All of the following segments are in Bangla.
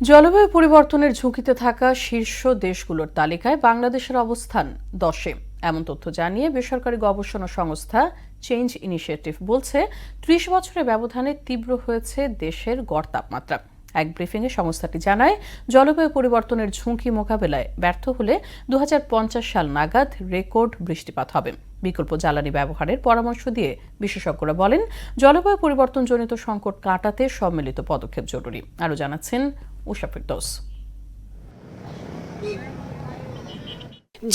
জলবায়ু পরিবর্তনের ঝুঁকিতে থাকা শীর্ষ দেশগুলোর তালিকায় বাংলাদেশের অবস্থান দশে। এমন তথ্য জানিয়ে বেসরকারি গবেষণা সংস্থা চেঞ্জ ইনিশিয়েটিভ বলছে, ত্রিশ বছরের ব্যবধানে তীব্র হয়েছে দেশের গড় তাপমাত্রা। এক ব্রিফিংয়ে সংস্থাটি জানায়, জলবায়ু পরিবর্তনের ঝুঁকি মোকাবেলায় ব্যর্থ হলে দু হাজার পঞ্চাশ সাল নাগাদ রেকর্ড বৃষ্টিপাত হবে। বিকল্প জ্বালানি ব্যবহারের পরামর্শ দিয়ে বিশেষজ্ঞরা বলেন, জলবায়ু পরিবর্তনজনিত সংকট কাটাতে সম্মিলিত পদক্ষেপ জরুরি। আরও জানাচ্ছেন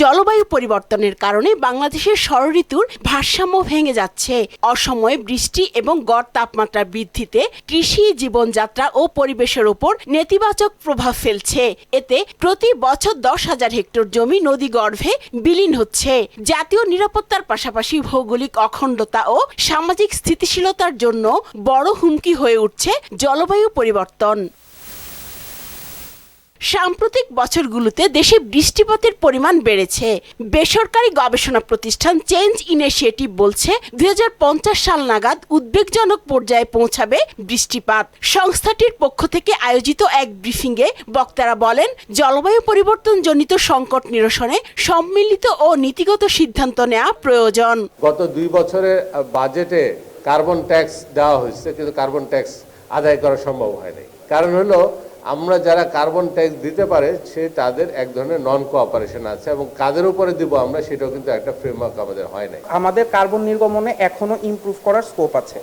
জলবায়ু পরিবর্তনের কারণে বাংলাদেশের ষড়ঋতুর ভারসাম্য ভেঙে যাচ্ছে। অসময়ে বৃষ্টি এবং গড় তাপমাত্রা বৃদ্ধিতে কৃষি, জীবনযাত্রা ও পরিবেশের ওপর নেতিবাচক প্রভাব ফেলছে। এতে প্রতি বছর দশ হাজার হেক্টর জমি নদী গর্ভে বিলীন হচ্ছে। জাতীয় নিরাপত্তার পাশাপাশি ভৌগোলিক অখণ্ডতা ও সামাজিক স্থিতিশীলতার জন্য বড় হুমকি হয়ে উঠছে জলবায়ু পরিবর্তন। সাম্প্রতিক বছরগুলোতে দেশে বৃষ্টিপাতের পরিমাণ বেড়েছে। বেসরকারি গবেষণা প্রতিষ্ঠান চেঞ্জ ইনিশিয়েটিভ বলছে দু হাজার পঞ্চাশ সাল নাগাদ উদ্বেগজনক পর্যায়ে পৌঁছাবে বৃষ্টিপাত। সংস্থাটির পক্ষ থেকে আয়োজিত এক ব্রিফিংয়ে বক্তারা বলেন, জলবায়ু পরিবর্তনজনিত সংকট নিরসনে সম্মিলিত ও নীতিগত সিদ্ধান্ত নেওয়া প্রয়োজন। গত দুই বছরের বাজেটে কার্বন ট্যাক্স দেওয়া হয়েছে, কিন্তু কার্বন ট্যাক্স আদায় করা সম্ভব হয়নি কারণ হলো আমরা যারা কার্বন ট্যাক্স দিতে পারে সে তাদের এক ধরনের নন কোঅপারেশন আছে এবং কাদের উপরে দিব আমরা সেটাও কিন্তু একটা ফ্রেমওয়ার্ক আমাদের হয় নাই। আমাদের কার্বন নির্গমনে এখনও ইমপ্রুভ করার স্কোপ আছে।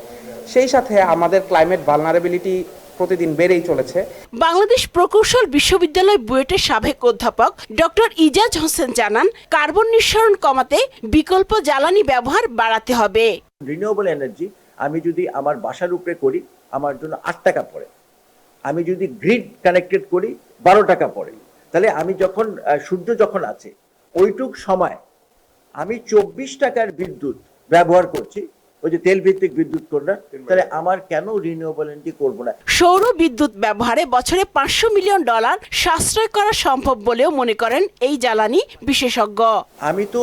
সেই সাথে আমাদের ক্লাইমেট ভালনারেবিলিটি প্রতিদিন বেড়েই চলেছে। বাংলাদেশ প্রকৌশল বিশ্ববিদ্যালয় বুয়েটের সাবেক অধ্যাপক ডক্টর ইজাজ হোসেন জানান কার্বন নিঃসরণ কমাতে বিকল্প জ্বালানি ব্যবহার বাড়াতে হবে। রিনিউয়েবল এনার্জি আমি যদি আমার বাসার উপরে করি আমার জন্য আট টাকা পড়ে। আমি যদি গ্রিড কানেক্টেড করি বারো টাকা পড়ে। তাহলে আমি যখন সূর্য যখন আছে ওইটুক সময় আমি চব্বিশ টাকার বিদ্যুৎ ব্যবহার করছি ওই যে তেল ভিত্তিক বিদ্যুৎ কোনটা তাহলে আমার কেন রিনিউয়েবল এনার্জি করব না? সৌর বিদ্যুৎ ব্যবহারে বছরে পাঁচশো মিলিয়ন ডলার সাশ্রয় করা সম্ভব বলেও মনে করেন এই জ্বালানি বিশেষজ্ঞ। আমি তো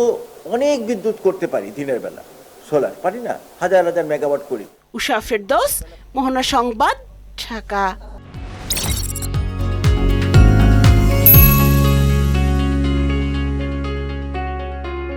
অনেক বিদ্যুৎ করতে পারি দিনের বেলা। সোলার পারি না? হাজার হাজার মেগাওয়াট করি। উষা ফেরদৌস মোহনা সংবাদ ঢাকা।